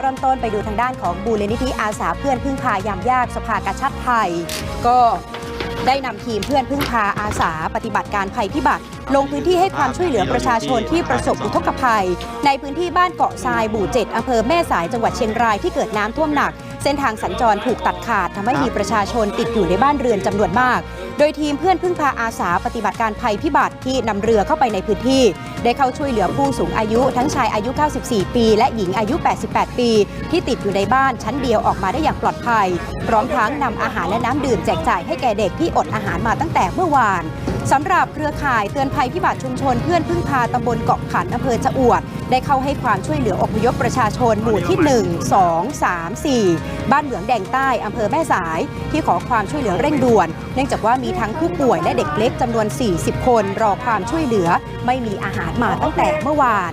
เริ่มต้นไปดูทางด้านของบูรนิธิอาสาเพื่อนพึ่งพายามยากสภากาชาติไทย ก็ได้นำทีมเพื่อนพึ่งพาอาสาปฏิบัติการภัยพิบัติ ลงพื้นที่ให้ความช่วยเหลือประชาชนที่ประสบอุทกภัย ในพื้นที่บ้านเกาะทรายบู่เจ็ดอำเภอแม่สายจังหวัดเชียงรายที่เกิดน้ำท่วมหนัก เส้นทางสัญจรถูกตัดขาดทำให้มีประชาชนติดอยู่ในบ้านเรือนจำนวนมาก โดยทีมเพื่อนพึ่งพาอาสาปฏิบัติการภัยพิบัติที่นำเรือเข้าไปในพื้นที่ ได้เข้าช่วยเหลือผู้สูงอายุทั้งชายอายุ 94 ปี และหญิงอายุ 88 ปี ที่ติดอยู่ในบ้านชั้นเดียวออกมาได้อย่างปลอดภัย พร้อมทั้งนำอาหารและน้ำดื่มแจกจ่ายให้แก่เด็กที่อดอาหารมาตั้งแต่เมื่อวาน สำหรับเครือข่ายเตือนภัยพิบัติชุมชนเพื่อนพึ่งพาตำบลเกาะขันอำเภอชะอวด ได้เข้าให้ความช่วยเหลืออพยพประชาชนหมู่ที่ 1 2 3 4 บ้านเหมืองแดงใต้อำเภอแม่สาย ที่ขอความช่วยเหลือเร่งด่วน เนื่องจากว่ามีทั้งผู้ป่วยและเด็กเล็กจำนวน 40 คน รอความช่วยเหลือ ไม่มีอาหารมาตั้งแต่เมื่อวาน